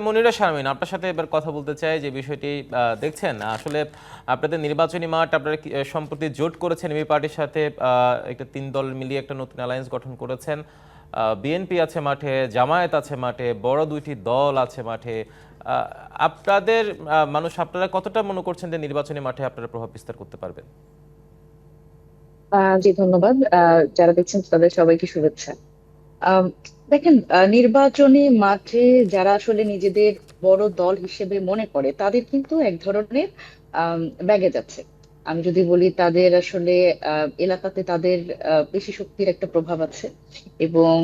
মনিরা শারমিন, আপনার সাথে এবার কথা বলতে চাই যে বিষয়টি দেখছেন, আসলে আপনাদের নির্বাচনী মাঠ আপনারা সম্প্রতি জোট করেছেন এবি পার্টির সাথে একটা তিন দল মিলিয়ে একটা নতুন অ্যালায়েন্স গঠন করেছেন বিএনপি আছে মাঠে, জামায়াত আছে মাঠে, বড় দুইটি দল আছে মাঠে আপনাদের মানুষ আপনারা কতটা মনে করছেন যে নির্বাচনী মাঠে আপনারা প্রভাব বিস্তার করতে পারবেন? জি, ধন্যবাদ। যারা দেখছেন তাদের সবাইকে শুভেচ্ছা। দেখেন নির্বাচনী মাঠে যারা আসলে নিজেদের বড় দল হিসেবে মনে করে, তাদের কিন্তু এক ধরনের ব্যাগেজ আছে। আমি যদি বলি তাদের আসলে এলাকাতে তাদের পেশি শক্তির একটা প্রভাব আছে এবং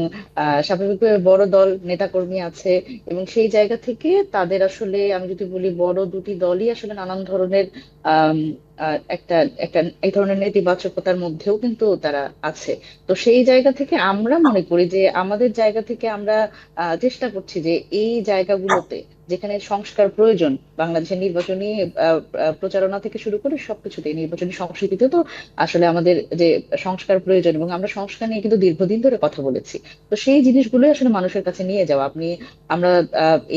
স্বাভাবিকভাবে বড় দল নেতাকর্মী আছে এবং সেই জায়গা থেকে তাদের আসলে, আমি যদি বলি বড় দুটি দলই আসলে নানান ধরনের একটা একটা, এই ধরনের নেতিবাচকতার মধ্যেও কিন্তু তারা আছে। তো সেই জায়গা থেকে আমরা মনে করি যে, আমাদের জায়গা থেকে আমরা চেষ্টা করছি যে, এই জায়গাগুলোতে যেখানে সংস্কার প্রয়োজন, বাংলাদেশের নির্বাচনী প্রচারণা থেকে শুরু করে সবকিছুতে নির্বাচনী সংস্কৃতিতে তো আসলে আমাদের যে সংস্কার প্রয়োজন এবং আমরা সংস্কার নিয়ে কিন্তু দীর্ঘদিন ধরে কথা বলেছি। তো সেই জিনিসগুলোই আসলে মানুষের কাছে নিয়ে যাওয়া। আপনি, আমরা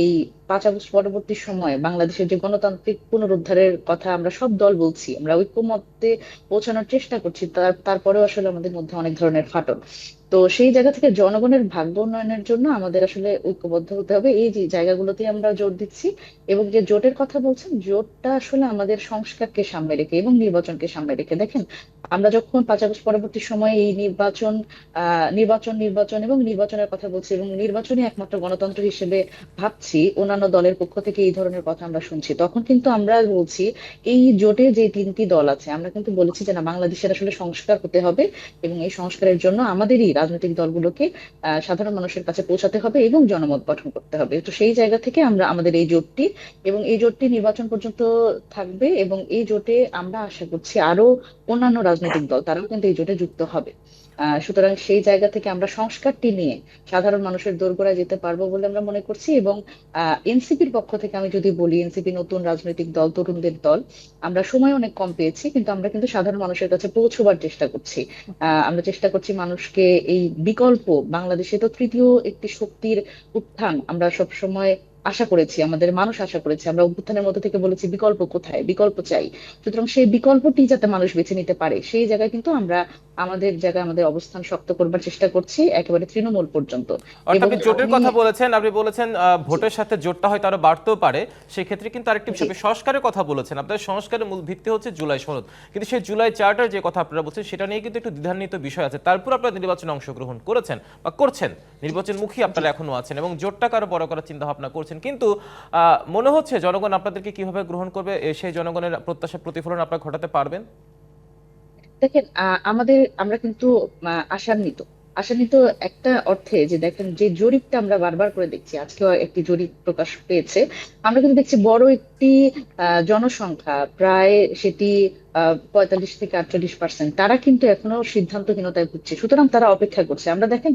এই পাঁচ আগস্ট পরবর্তী সময়ে বাংলাদেশের যে গণতান্ত্রিক পুনরুদ্ধারের কথা আমরা সব দল বলছি, আমরা ঐক্যমত্যে পৌঁছানোর চেষ্টা করছি, তার, তারপরেও আসলে আমাদের মধ্যে অনেক ধরনের ফাটল। তো সেই জায়গা থেকে জনগণের ভাগ্য উন্নয়নের জন্য আমাদের আসলে ঐক্যবদ্ধ হতে হবে। এই যে জায়গাগুলোতে আমরা জোর দিচ্ছি এবং যে জোটের কথা বলছেন, জোটটা আসলে আমাদের সংস্কারকে সামনে রেখে এবং নির্বাচনকে সামনে রেখে। দেখেন, আমরা যখন পাঁচ আগস্ট পরবর্তী সময়ে এই নির্বাচন নির্বাচন নির্বাচন এবং নির্বাচনের কথা বলছি এবং নির্বাচনই একমাত্র গণতন্ত্র হিসেবে ভাবছি, অন্যান্য দলের পক্ষ থেকে এই ধরনের কথা আমরা শুনছি। তখন কিন্তু আমরা বলছি, এই জোটে যে তিনটি দল আছে, আমরা কিন্তু বলেছি যে না, বাংলাদেশের আসলে সংস্কার হতে হবে এবং এই সংস্কারের জন্য আমাদেরই রাজনৈতিক দলগুলোকে সাধারণ মানুষের কাছে পৌঁছাতে হবে এবং জনমত গঠন করতে হবে। তো সেই জায়গা থেকে আমরা আমাদের এই জোটটি এবং এই জোটটি নির্বাচন পর্যন্ত থাকবে এবং এই জোটে আমরা আশা করছি আরও অন্যান্য রাজনৈতিক দল, তারাও কিন্তু এই জোটে যুক্ত হবে। সুতরাং সেই জায়গা থেকে আমরা সংস্কারটি নিয়ে সাধারণ মানুষের দোরগোড়ায় যেতে পারব বলে আমরা মনে করছি এবং এনসিপির পক্ষ থেকে আমি যদি বলি, এনসিপি নতুন রাজনৈতিক দল, তরুণদের দল, আমরা সময় অনেক কম পেয়েছি, কিন্তু আমরা কিন্তু সাধারণ মানুষের কাছে পৌঁছবার চেষ্টা করছি। আমরা চেষ্টা করছি মানুষকে এই বিকল্প, বাংলাদেশে তো তৃতীয় একটি শক্তির উত্থান, আমরা সব সময় আশা করেছি আমাদের মানুষ আশা করেছে আমরা অভ্যুত্থানের মধ্যে থেকে বলেছি বিকল্প কোথায়? বিকল্প চাই। সুতরাং সেই বিকল্পটি যাতে মানুষ বেছে নিতে পারে সেই জায়গায় কিন্তু আমরা আমাদের জায়গায় আমাদের অবস্থান শক্ত করবার চেষ্টা করছি একেবারে তৃণমূল পর্যন্ত। আপনি জোটের কথা বলেছেন আপনি বলেছেন ভোটের সাথে জোটটা হয়তো আরও বাড়তেও পারে সেক্ষেত্রে কিন্তু আরেকটি বিষয় সংস্কারের কথা বলেছেন আপনাদের সংস্কারের মূল ভিত্তি হচ্ছে জুলাই সনদ। কিন্তু সেই জুলাই চার্টার যে কথা আপনারা বলছেন সেটা নিয়ে কিন্তু একটু দ্বিধান্বিত বিষয় আছে। তারপর আপনারা নির্বাচনে অংশগ্রহণ করেছেন বা করছেন? নির্বাচনমুখী আপনারা এখনও আছেন এবং জোটটাকে আরও বড় করার চিন্তা ভাবনা করছেন। কিন্তু আহ, মনে হচ্ছে জনগণ আপনাদেরকে কীভাবে গ্রহণ করবে? সেই জনগণের প্রত্যাশা প্রতিফলন আপনারা ঘটাতে পারবেন? দেখেন আমাদের আমরা কিন্তু আশান্বিত। আশান্বিত একটা অর্থে যে দেখেন যে জরিপটা আমরা বারবার করে দেখছি আজকেও একটি জরিপ প্রকাশ পেয়েছে আমরা কিন্তু দেখছি বড় একটি জনসংখ্যা প্রায় সেটি পঁয়তাল্লিশ থেকে আটচল্লিশ পার্সেন্ট তারা কিন্তু এখনও সিদ্ধান্তহীনতায় ভুগছে। সুতরাং তারা অপেক্ষা করছে। আমরা দেখেন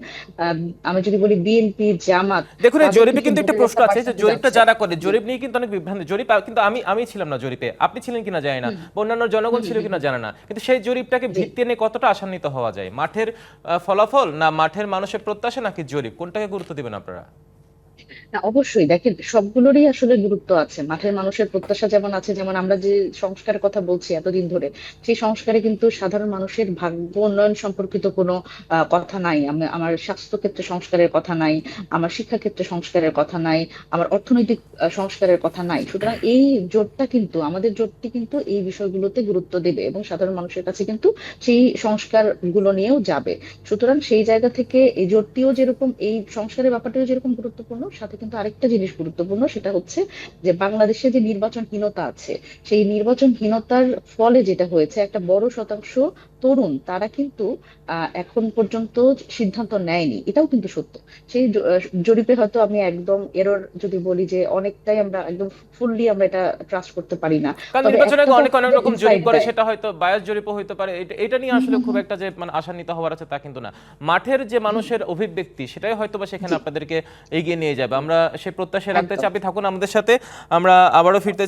আমি যদি বলি বিএনপি জামাত দেখুন জরিপে কিন্তু একটা প্রশ্ন আছে যে জরিপটা যারা করে জরিপ নিয়ে কিন্তু অনেক বিভ্রান্তি। জরিপ কিন্তু আমি আমি ছিলাম না জরিপে। আপনি ছিলেন কিনা জানি না। বা অন্যান্য জনগণ ছিল কিনা জানে না। কিন্তু সেই জরিপটাকে ভিত্তি নিয়ে কতটা আশান্বিত হওয়া যায়? মাঠের ফলাফল না মাঠের মানুষের প্রত্যাশা নাকি জরিপ? কোনটাকে গুরুত্ব দিবেন আপনারা? না, অবশ্যই। দেখেন, সবগুলোরই আসলে গুরুত্ব আছে। মাঠের মানুষের প্রত্যাশা যেমন আছে, যেমন আমরা যে সংস্কারের কথা বলছি এতদিন ধরে, সেই সংস্কারে কিন্তু সাধারণ মানুষের ভাগ্য উন্নয়ন সম্পর্কিত কোনো কথা নাই। আমার স্বাস্থ্য ক্ষেত্রে সংস্কারের কথা নাই, আমার শিক্ষা ক্ষেত্রে সংস্কারের কথা নাই, আমার অর্থনৈতিক সংস্কারের কথা নাই। সুতরাং এই জোটটা কিন্তু, আমাদের জোটটি কিন্তু এই বিষয়গুলোতে গুরুত্ব দেবে এবং সাধারণ মানুষের কাছে কিন্তু সেই সংস্কারগুলো নিয়েও যাবে। সুতরাং সেই জায়গা থেকে এই জোটটিও যেরকম, এই সংস্কারের ব্যাপারটিও যেরকম গুরুত্বপূর্ণ সাথে কিন্তু আরেকটা জিনিস গুরুত্বপূর্ণ সেটা হচ্ছে যে বাংলাদেশে যে নির্বাচনহীনতা আছে সেই নির্বাচনহীনতার ফলে যেটা হয়েছে একটা বড় শতাংশ তরুণ তারা কিন্তু এখন পর্যন্ত সিদ্ধান্ত নেয়নি। এটাও কিন্তু সত্য। সেই জরিপে হয়তো আমি একদম এরর যদি বলি যে অনেকটাই আমরা একদম ফুললি আমরা এটা ট্রাস্ট করতে পারি না। কারণ নির্বাচনে অনেক অনেক রকম জরিপ করে সেটা হয়তো বায়াস জরিপও হইতে পারে। এটা- এটা নিয়ে আসলে খুব একটা যে মানে আশান্বিত হওয়ার আছে তা কিন্তু না। মাঠের যে মানুষের অভিব্যক্তি সেটাই হয়তো বা সেখানে আপনাদেরকে এগিয়ে নিয়ে যাবে। আমরা সেই প্রত্যাশা রাখতে চাই আপনি থাকুন আমাদের সাথে। আমরা আবারও ফিরতে চাই।